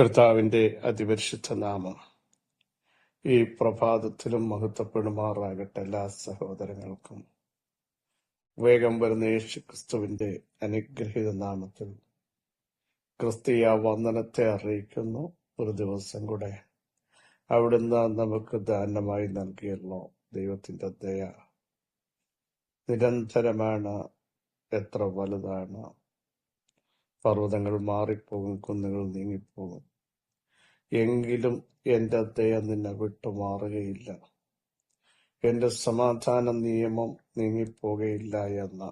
കർത്താവിന്റെ അതിപരിശുദ്ധ നാമം ഈ പ്രഭാതത്തിലും മഹത്വപ്പെടുമാറാകട്ടെ എല്ലാ സഹോദരങ്ങൾക്കും. വേഗം വരുന്ന യേശു ക്രിസ്തുവിന്റെ അനുഗ്രഹീത നാമത്തിൽ ക്രിസ്തീയ വന്ദനത്തെ അറിയിക്കുന്നു. ഒരു ദിവസം കൂടെ അവിടുന്ന് നമുക്ക് ദാനമായി നൽകിയല്ലോ ദൈവത്തിന്റെ ദയ. നിരന്തരമാണ് എത്ര വലുതാണ് പർവതങ്ങൾ മാറിപ്പോകും കുന്നുകൾ നീങ്ങിപ്പോകും. എങ്കിലും എന്റെ ദയ നിന്നെ വിട്ടുമാറുകയില്ല എന്റെ സമാധാന നിയമം നീങ്ങിപ്പോകുകയില്ല എന്ന്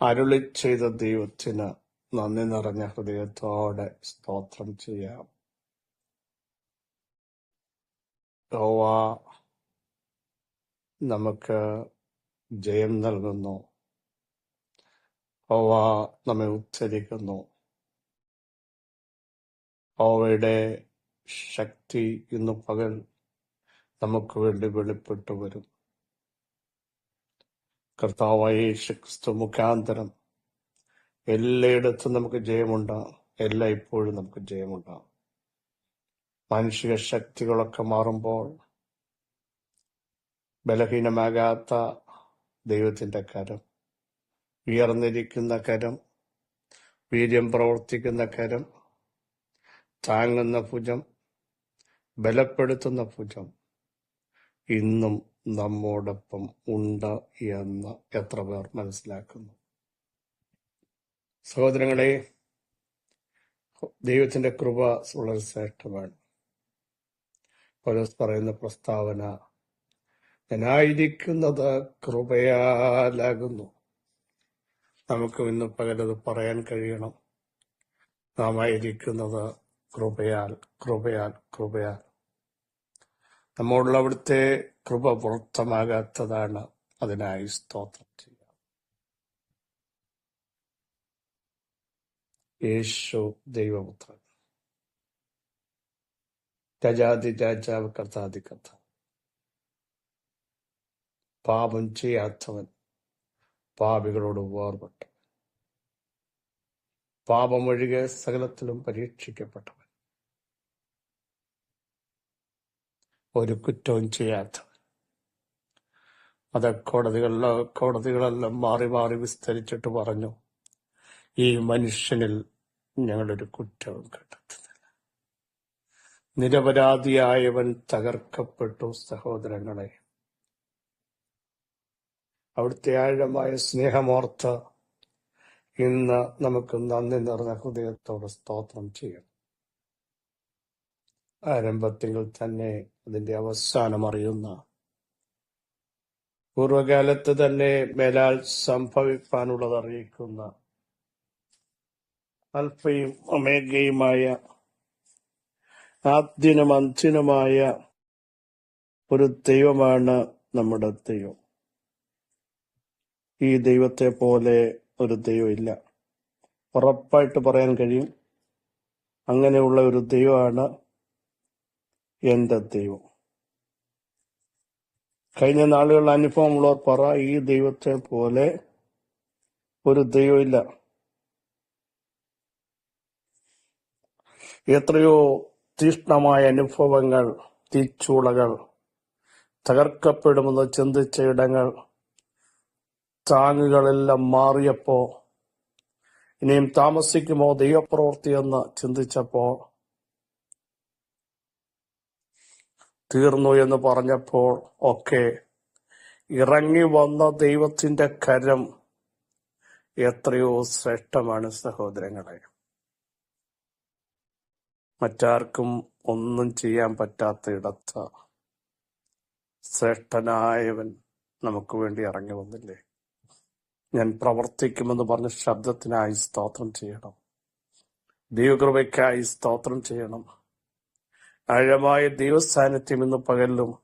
അരുളി ചെയ്ത ദൈവത്തിന് നന്ദി നിറഞ്ഞ ഹൃദയത്തോടെ സ്തോത്രം ചെയ്യാം. നമുക്ക് ജയം നൽകുന്നു. യഹോവ നമ്മെ ഉച്ചരിക്കുന്നു. യഹോവയുടെ ശക്തി ഇന്ന് പകൽ നമുക്ക് വേണ്ടി വെളിപ്പെട്ടു വരും. കർത്താവായ യേശു മുഖാന്തരം എല്ലായിടത്തും നമുക്ക് ജയമുണ്ടാകും എല്ലാ ഇപ്പോഴും നമുക്ക് ജയമുണ്ടാകും മാനുഷിക ശക്തികളൊക്കെ മാറുമ്പോൾ ബലഹീനമാകാത്ത ദൈവത്തിന്റെ കരം ഉയർന്നിരിക്കുന്ന കരം വീര്യം പ്രവർത്തിക്കുന്ന കരം താങ്ങുന്ന ഭുജം ബലപ്പെടുത്തുന്ന ഭുജം ഇന്നും നമ്മോടൊപ്പം ഉണ്ട് എന്ന് എത്ര പേർ മനസ്സിലാക്കുന്നു. സഹോദരങ്ങളെ ദൈവത്തിന്റെ കൃപ വളരെ ശ്രേഷ്ഠമാണ്. പൗലോസ് പറയുന്ന പ്രസ്താവന ഞാനായിരിക്കുന്നത് കൃപയാലാകുന്നു. നമുക്ക് ഇന്ന് പകലത് പറയാൻ കഴിയണം. നാം ആയിരിക്കുന്നത് കൃപയാൽ കൃപയാൽ കൃപയാൽ. നമ്മോടുള്ള അവിടുത്തെ കൃപ പുറത്തമാകാത്തതാണ് അതിനായി സ്തോത്രം ചെയ്യാം. യേശു ദൈവപുത്രൻ. രജാതി രാജാവ് കർത്താതി കർത്ത പാപം ചെയ്യാത്തവൻ പാപികളോട് വേർപെട്ടു പാപമൊഴികെ സകലത്തിലും പരീക്ഷിക്കപ്പെട്ടവൻ. ഒരു കുറ്റവും ചെയ്യാത്തവൻ. അത് കോടതികളിലോ കോടതികളെല്ലാം മാറി മാറി വിസ്തരിച്ചിട്ട് പറഞ്ഞു ഈ മനുഷ്യനിൽ ഞങ്ങളൊരു കുറ്റവും കണ്ടെത്തുന്നില്ല. നിരപരാധിയായവൻ തകർക്കപ്പെട്ടു സഹോദരങ്ങളെ. അവിടുത്തെ ആഴമായ സ്നേഹമോർത്ത് ഇന്ന് നമുക്ക് നന്ദി നിറഞ്ഞ ഹൃദയത്തോട് സ്തോത്രം ചെയ്യണം. ആരംഭത്തിൽ തന്നെ അതിന്റെ അവസാനം അറിയുന്ന പൂർവകാലത്ത് തന്നെ മേലാൽ സംഭവിക്കാനുള്ളത് അറിയിക്കുന്ന അൽഫയും ഒമേഗയുമായ ആദ്യനും അന്ത്യനുമായ ഒരു ദൈവമാണ് നമ്മുടെ ദൈവം. ഈ ദൈവത്തെ പോലെ ഒരു ദൈവമില്ല ഉറപ്പായിട്ട് പറയാൻ കഴിയും അങ്ങനെയുള്ള ഒരു ദൈവമാണ് എന്റെ ദൈവം. കഴിഞ്ഞ നാളുകളിൽ അനുഭവമുള്ളവർ പറ ഈ ദൈവത്തെ പോലെ ഒരു ദൈവമില്ല എത്രയോ തീഷ്ണമായ അനുഭവങ്ങൾ തീച്ചൂളകൾ തകർക്കപ്പെടുമെന്ന് ചിന്തിച്ച ഇടങ്ങൾ താങ്ങുകളെല്ലാം മാറിയപ്പോ ഇനിയും താമസിക്കുമോ ദൈവപ്രവൃത്തി എന്ന് ചിന്തിച്ചപ്പോ തീർന്നു എന്ന് പറഞ്ഞപ്പോൾ ഒക്കെ ഇറങ്ങി വന്ന ദൈവത്തിന്റെ കരം എത്രയോ ശ്രേഷ്ഠമാണ് സഹോദരങ്ങളെ. മറ്റാർക്കും ഒന്നും ചെയ്യാൻ പറ്റാത്ത ഇടത്ത് ശ്രേഷ്ഠനായവൻ നമുക്ക് വേണ്ടി ഇറങ്ങി വന്നില്ലേ? ഞാൻ പ്രവർത്തിക്കുമെന്ന് പറഞ്ഞ ശബ്ദത്തിനായി സ്തോത്രം ചെയ്യണം. ദൈവകൃപയ്ക്കായി സ്തോത്രം ചെയ്യണം. ആഴമായ ദൈവസാന്നിധ്യം ഇന്ന് പകലിലും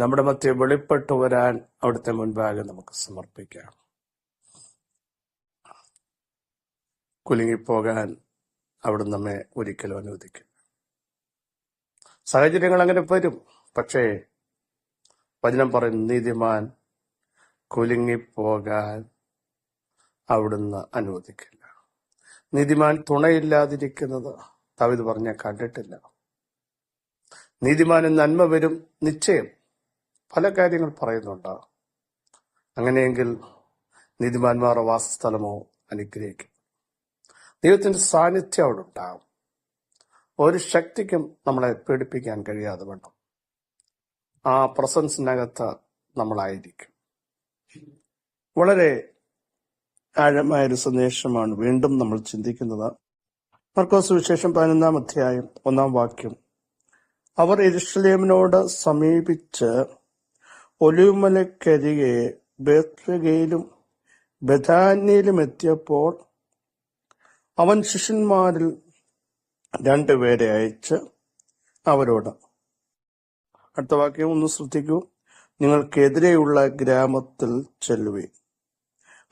നമ്മുടെ മധ്യ വെളിപ്പെട്ടു വരാൻ അവിടുത്തെ മുൻപാകെ നമുക്ക് സമർപ്പിക്കാം. കുലുങ്ങിപ്പോകാൻ അവിടുന്ന് നമ്മെ ഒരിക്കലും അനുവദിക്കും സാഹചര്യങ്ങൾ അങ്ങനെ വരും പക്ഷേ വചനം പറയും നീതിമാൻ കുലുങ്ങിപ്പോകാൻ അവിടുന്ന് അനുവദിക്കില്ല. നീതിമാൻ തുണയില്ലാതിരിക്കുന്നത് തവിത് പറഞ്ഞ കണ്ടിട്ടില്ല. നീതിമാന് നന്മ വരും നിശ്ചയം. പല കാര്യങ്ങൾ പറയുന്നുണ്ട്. അങ്ങനെയെങ്കിൽ നീതിമാന്മാരുടെ വാസസ്ഥലമോ അനുഗ്രഹിക്കും. ദൈവത്തിന്റെ സാന്നിധ്യം അവിടെ ഉണ്ടാകും. ഒരു ശക്തിക്കും നമ്മളെ പേടിപ്പിക്കാൻ കഴിയാതെ വേണം. ആ പ്രസൻസിനകത്ത് നമ്മളായിരിക്കും. വളരെ ആഴമായൊരു സന്ദേശമാണ് വീണ്ടും നമ്മൾ ചിന്തിക്കുന്നത്. മർക്കോസ് വിശേഷം പതിനൊന്നാം അധ്യായം ഒന്നാം വാക്യം. അവർ എരുഷലേമിനോട് സമീപിച്ച് ഒലിവുമലക്കരികെ ബേത്രകയിലും ബഥാന്യയിലും എത്തിയപ്പോൾ അവൻ ശിഷ്യന്മാരിൽ രണ്ടുപേരെ അയച്ച് അവരോട് അടുത്ത വാക്യം ഒന്ന് ശ്രദ്ധിക്കൂ. നിങ്ങൾക്കെതിരെയുള്ള ഗ്രാമത്തിൽ ചെല്ലുവേ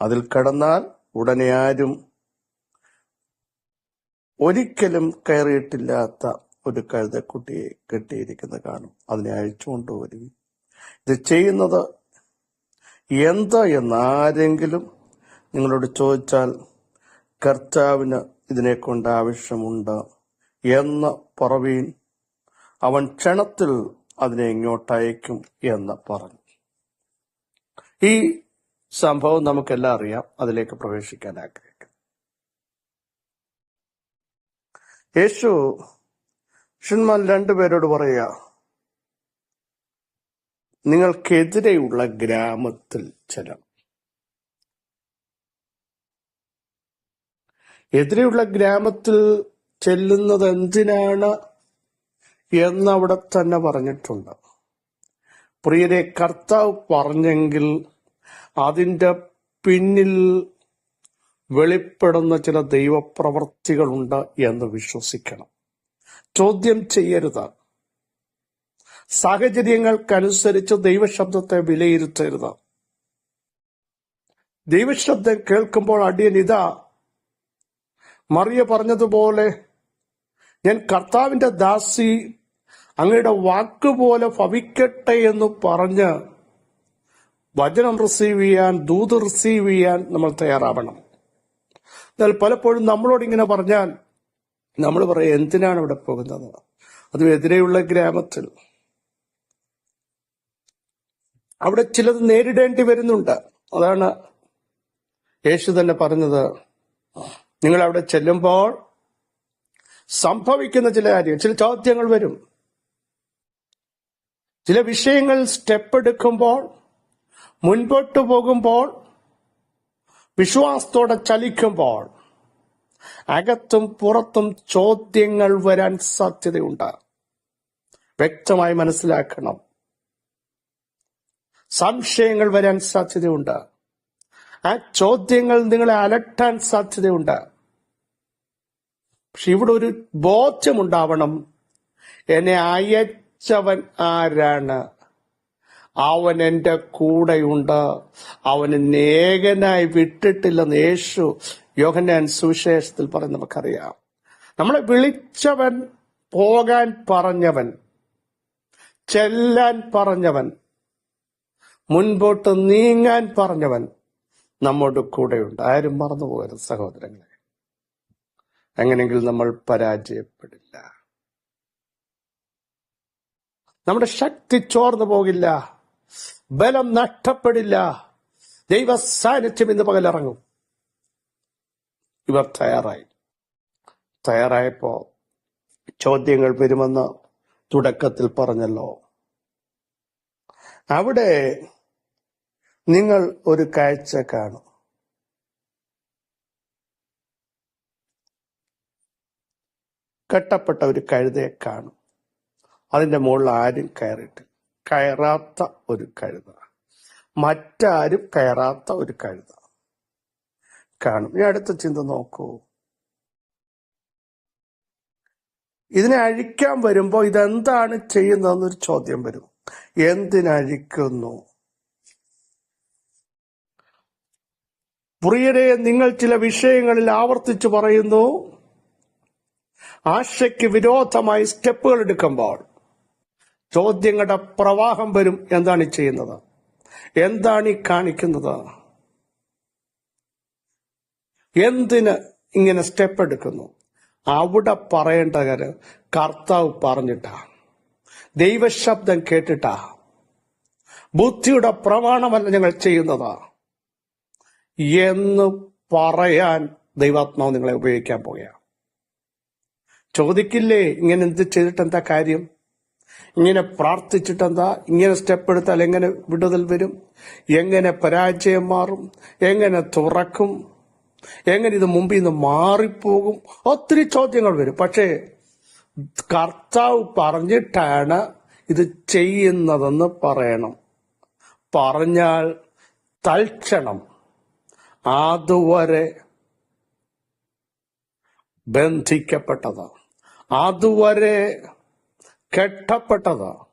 അതിൽ കടന്നാൽ ഉടനെ ആരും ഒരിക്കലും കയറിയിട്ടില്ലാത്ത ഒരു കഴുതക്കുട്ടിയെ കെട്ടിയിരിക്കുന്നത് കാണും. അതിനെ അഴിച്ചുകൊണ്ട് ഇത് ചെയ്യുന്നത് എന്താ എന്നാരെങ്കിലും നിങ്ങളോട് ചോദിച്ചാൽ കർത്താവിന് ഇതിനെ കൊണ്ട് ആവശ്യമുണ്ട് എന്ന് പറവീൻ അവൻ ക്ഷണത്തിൽ അതിനെ ഇങ്ങോട്ടയക്കും എന്ന് പറഞ്ഞു. ഈ സംഭവം നമുക്കെല്ലാം അറിയാം. അതിലേക്ക് പ്രവേശിക്കാൻ ആഗ്രഹിക്കുന്നു. യേശു ശിഷ്യന്മാർ രണ്ടുപേരോട് പറയുക നിങ്ങൾക്കെതിരെയുള്ള ഗ്രാമത്തിൽ ചെല്ലാം എതിരെയുള്ള ഗ്രാമത്തിൽ ചെല്ലുന്നത് എന്തിനാണ് എന്നവിടെ തന്നെ പറഞ്ഞിട്ടുണ്ട്. പ്രിയരെ കർത്താവ് പറഞ്ഞെങ്കിൽ അതിന്റെ പിന്നിൽ വെളിപ്പെടുന്ന ചില ദൈവപ്രവർത്തികളുണ്ട് എന്ന് വിശ്വസിക്കണം. ചോദ്യം ചെയ്യരുത്. സാഹചര്യങ്ങൾക്കനുസരിച്ച് ദൈവശബ്ദത്തെ വിലയിരുത്തരുത്. ദൈവശബ്ദം കേൾക്കുമ്പോൾ അടിയൻ ഇതാ മറിയ പറഞ്ഞതുപോലെ ഞാൻ കർത്താവിന്റെ ദാസി അങ്ങയുടെ വാക്കുപോലെ ഭവിക്കട്ടെ എന്ന് പറഞ്ഞ് വചനം റിസീവ് ചെയ്യാൻ ദൂത് റിസീവ് ചെയ്യാൻ നമ്മൾ തയ്യാറാവണം. എന്നാൽ പലപ്പോഴും നമ്മളോട് ഇങ്ങനെ പറഞ്ഞാൽ നമ്മൾ പറയും എന്തിനാണ് ഇവിടെ പോകുന്നത്? അതും ഗ്രാമത്തിൽ. അവിടെ ചിലത് നേരിടേണ്ടി വരുന്നുണ്ട്. അതാണ് യേശു തന്നെ പറഞ്ഞത്. നിങ്ങൾ അവിടെ ചെല്ലുമ്പോൾ സംഭവിക്കുന്ന ചില കാര്യങ്ങൾ ചില ചോദ്യങ്ങൾ വരും. ചില വിഷയങ്ങൾ സ്റ്റെപ്പ് എടുക്കുമ്പോൾ മുൻപോട്ട് പോകുമ്പോൾ വിശ്വാസത്തോടെ ചലിക്കുമ്പോൾ അകത്തും പുറത്തും ചോദ്യങ്ങൾ വരാൻ സാധ്യതയുണ്ട്. വ്യക്തമായി മനസ്സിലാക്കണം. സംശയങ്ങൾ വരാൻ സാധ്യതയുണ്ട്. ആ ചോദ്യങ്ങൾ നിങ്ങളെ അലട്ടാൻ സാധ്യതയുണ്ട്. പക്ഷെ ഇവിടെ ഒരു ബോധ്യമുണ്ടാവണം. എന്നെ അയച്ചവൻ ആരാണ്? അവൻ എന്റെ കൂടെയുണ്ട്. അവൻ നേകനായി വിട്ടിട്ടില്ലെന്ന് യേശു യോഹന്നാൻ സുവിശേഷത്തിൽ പറഞ്ഞ് നമുക്കറിയാം. നമ്മളെ വിളിച്ചവൻ പോകാൻ പറഞ്ഞവൻ ചെല്ലാൻ പറഞ്ഞവൻ മുൻപോട്ട് നീങ്ങാൻ പറഞ്ഞവൻ നമ്മോട് കൂടെയുണ്ട്. ആരും മറന്നു പോകരുത് സഹോദരങ്ങളെ. അങ്ങനെങ്കിൽ നമ്മൾ പരാജയപ്പെടില്ല. നമ്മുടെ ശക്തി ചോർന്നു പോകില്ല. ബലം നഷ്ടപ്പെടില്ല. ദൈവ സാന്നിധ്യം ഇന്ന് പകലിറങ്ങും. ഇവർ തയ്യാറായി. തയ്യാറായപ്പോ ചോദ്യങ്ങൾ വരുമെന്ന് തുടക്കത്തിൽ പറഞ്ഞല്ലോ. അവിടെ നിങ്ങൾ ഒരു കാഴ്ച കാണും. കെട്ടപ്പെട്ട ഒരു കഴുതയെ കാണും. അതിന്റെ മുകളിൽ ആരും കയറിയിട്ടില്ല. കയറാത്ത ഒരു കഴുത. മറ്റാരും കയറാത്ത ഒരു കഴുത. കാണും. ഇനി അടുത്ത ചിന്ത നോക്കൂ. ഇതിനെ അഴിക്കാൻ വരുമ്പോ ഇതെന്താണ് ചെയ്യുന്നതെന്നൊരു ചോദ്യം വരും. എന്തിനഴിക്കുന്നു? പ്രിയരെ നിങ്ങൾ ചില വിഷയങ്ങളിൽ ആവർത്തിച്ചു പറയുന്നു. ആശയ്ക്ക് വിരോധമായി സ്റ്റെപ്പുകൾ എടുക്കുമ്പോൾ ചോദ്യങ്ങളുടെ പ്രവാഹം വരും എന്താണ് ഈ ചെയ്യുന്നത്? എന്താണ് ഈ കാണിക്കുന്നത്? എന്തിന് ഇങ്ങനെ സ്റ്റെപ്പ് എടുക്കുന്നു? അവിടെ പറയേണ്ട കാര്യം കർത്താവ് പറഞ്ഞിട്ടാ. ദൈവശബ്ദം കേട്ടിട്ടാ. ബുദ്ധിയുടെ പ്രമാണമല്ല ഞങ്ങൾ ചെയ്യുന്നത്. എന്ന് പറയാൻ ദൈവാത്മാവ് നിങ്ങളെ ഉപയോഗിക്കാൻ പോകുകയാണ് ചോദിക്കില്ലേ ഇങ്ങനെ എന്ത് ചെയ്തിട്ട് എന്താ കാര്യം? ഇങ്ങനെ പ്രാർത്ഥിച്ചിട്ടെന്താ? ഇങ്ങനെ സ്റ്റെപ്പ് എടുത്താൽ എങ്ങനെ വിടുതൽ വരും? എങ്ങനെ പരാജയം മാറും? എങ്ങനെ തുറക്കും? എങ്ങനെ ഇത് മുമ്പിൽ നിന്ന് മാറിപ്പോകും? ഒത്തിരി ചോദ്യങ്ങൾ വരും. പക്ഷേ കർത്താവ് പറഞ്ഞിട്ടാണ് ഇത് ചെയ്യുന്നതെന്ന് പറയണം. പറഞ്ഞാൽ തൽക്ഷണം അതുവരെ ബന്ധിക്കപ്പെട്ടതാണ്. അതുവരെ കെട്ടപ്പെട്ടത്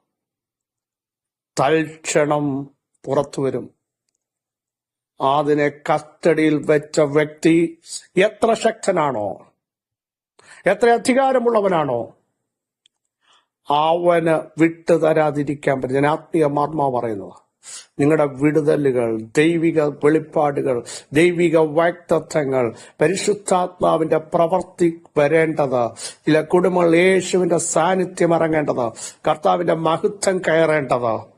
തൽക്ഷണം പുറത്തു വരും. അതിനെ കസ്റ്റഡിയിൽ വെച്ച വ്യക്തി എത്ര ശക്തനാണോ എത്ര അധികാരമുള്ളവനാണോ അവന് വിട്ടു തരാതിരിക്കാൻ പറ്റും. ഞാൻ ആത്മീയ മാർമാ പറയുന്നത് നിങ്ങളുടെ വിടുതലുകൾ ദൈവിക വെളിപ്പാടുകൾ ദൈവിക വാക്തത്വങ്ങൾ പരിശുദ്ധാത്മാവിന്റെ പ്രവർത്തി വരേണ്ടത് ചില കുടുംബങ്ങൾ യേശുവിന്റെ സാന്നിധ്യം ഇറങ്ങേണ്ടത് കർത്താവിന്റെ മഹത്വം കയറേണ്ടത്.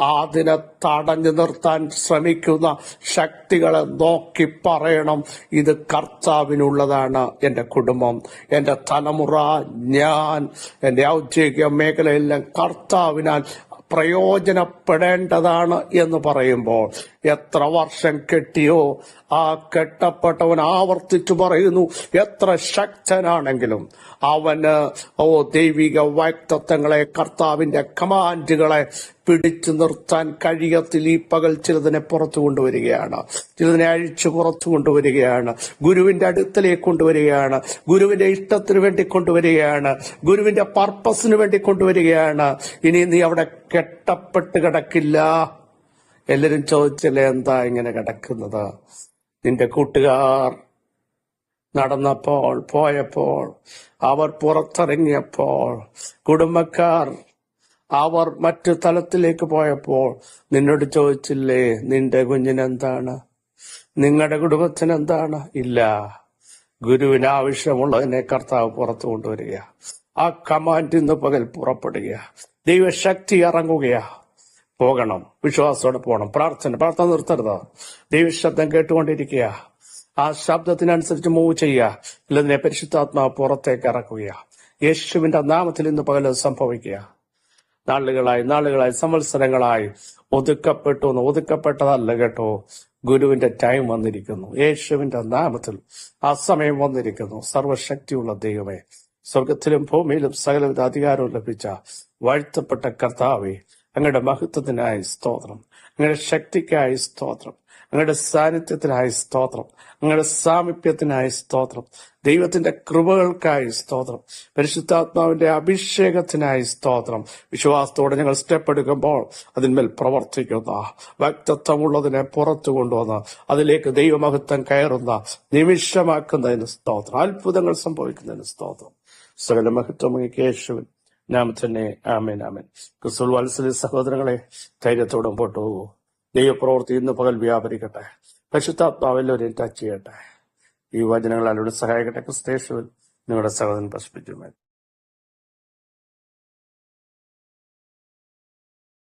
അതിനെ തടഞ്ഞു നിർത്താൻ ശ്രമിക്കുന്ന ശക്തികളെ നോക്കി പറയണം ഇത് കർത്താവിനുള്ളതാണ് എന്റെ കുടുംബം എന്റെ തലമുറ ഞാൻ എന്റെ ഔദ്യോഗിക മേഖലയെല്ലാം കർത്താവിനാൽ പ്രയോജനപ്പെടേണ്ടതാണ് എന്ന് പറയുമ്പോൾ എത്ര വർഷം കെട്ടിയോ ആ കെട്ടപ്പെട്ടവൻ ആവർത്തിച്ചു പറയുന്നു എത്ര ശക്തനാണെങ്കിലും അവന് ഓ ദൈവിക വാക്തത്വങ്ങളെ കർത്താവിന്റെ കമാൻഡുകളെ പിടിച്ചു നിർത്താൻ കഴിയത്തിൽ ഈ പകൽ ചിലതിനെ പുറത്തു കൊണ്ടുവരികയാണ്. ചിലതിനെ അഴിച്ചു പുറത്തു കൊണ്ടുവരികയാണ്. ഗുരുവിന്റെ അടുത്തലേക്ക് കൊണ്ടുവരികയാണ്. ഗുരുവിന്റെ ഇഷ്ടത്തിന് വേണ്ടി കൊണ്ടുവരികയാണ്. ഗുരുവിന്റെ പർപ്പസിന് വേണ്ടി കൊണ്ടുവരികയാണ്. ഇനി നീ അവിടെ കെട്ടപ്പെട്ട് കിടക്കില്ല? എല്ലാരും ചോദിച്ചല്ലേ എന്താ ഇങ്ങനെ കിടക്കുന്നത്? നിന്റെ കൂട്ടുകാർ നടന്നപ്പോൾ പോയപ്പോൾ അവർ പുറത്തിറങ്ങിയപ്പോൾ കുടുംബക്കാർ അവർ മറ്റു തലത്തിലേക്ക് പോയപ്പോൾ നിന്നോട് ചോദിച്ചില്ലേ നിന്റെ കുഞ്ഞിനെന്താണ്? നിങ്ങളുടെ കുടുംബത്തിന് എന്താണ് ഇല്ല. ഗുരുവിന് ആവശ്യമുള്ളതിനെ കർത്താവ് പുറത്തു കൊണ്ടുവരിക. ആ കമാൻഡ് ഇന്ന് പകൽ പുറപ്പെടുക. ദൈവശക്തി ഇറങ്ങുകയാ. പോകണം. വിശ്വാസത്തോടെ പോകണം. പ്രാർത്ഥന. പ്രാർത്ഥന നിർത്തരുത്. ദൈവശബ്ദം കേട്ടുകൊണ്ടിരിക്കുക. ആ ശബ്ദത്തിനനുസരിച്ച് മൂവ് ചെയ്യുക. ഇല്ലെന്നെ പരിശുദ്ധാത്മാവ് പുറത്തേക്ക് ഇറക്കുക യേശുവിന്റെ നാമത്തിൽ ഇന്ന് പകൽ സംഭവിക്കുക. നാളുകളായി നാളുകളായി സംവത്സരങ്ങളായി ഒതുക്കപ്പെട്ടു എന്ന് ഒതുക്കപ്പെട്ടതല്ല കേട്ടോ. ഗുരുവിന്റെ ടൈം വന്നിരിക്കുന്നു. യേശുവിന്റെ നാമത്തിൽ ആ സമയം വന്നിരിക്കുന്നു. സർവശക്തിയുള്ള ദൈവമേ സ്വർഗത്തിലും ഭൂമിയിലും സകലവിധ അധികാരവും ലഭിച്ച വാഴ്ത്തപ്പെട്ട കർത്താവെ അങ്ങയുടെ മഹത്വത്തിനായി സ്തോത്രം. അങ്ങയുടെ ശക്തിക്കായി സ്തോത്രം. അങ്ങയുടെ സാന്നിധ്യത്തിനായി സ്തോത്രം. അങ്ങയുടെ സാമീപ്യത്തിനായി സ്തോത്രം. ദൈവത്തിന്റെ കൃപകൾക്കായി സ്തോത്രം. പരിശുദ്ധാത്മാവിന്റെ അഭിഷേകത്തിനായി സ്തോത്രം. വിശ്വാസത്തോടെ ഞങ്ങൾ സ്റ്റെപ്പ് എടുക്കുമ്പോൾ അതിന്മേൽ പ്രവർത്തിക്കുന്ന വ്യക്തിത്വമുള്ളതിനെ പുറത്തു കൊണ്ടുവന്ന് അതിലേക്ക് ദൈവമഹത്വം കയറുന്ന നിമിഷമാക്കുന്നതിന് സ്തോത്രം. അത്ഭുതങ്ങൾ സംഭവിക്കുന്നതിന് സ്തോത്രം. സകല മഹത്വം യേശുവിൻ നാമത്തന്നെ ആമേൻ ആമേൻ. ക്രിസ്തുൽ വത്സല സഹോദരങ്ങളെ ധൈര്യത്തോടെ മുമ്പോട്ട് പോകൂ. ദൈവപ്രവൃത്തി ഇന്ന് പകൽ വ്യാപരിക്കട്ടെ. പരിശുദ്ധാത്മാവെല്ലാവരെയും ടച്ച് ചെയ്യട്ടെ. ഈ വചനങ്ങൾ അവരോട് സഹായിക്കട്ടെ. ക്രിസ്തേശുവിൽ നിങ്ങളുടെ സഹോദരൻ പ്രശ്നിച്ചു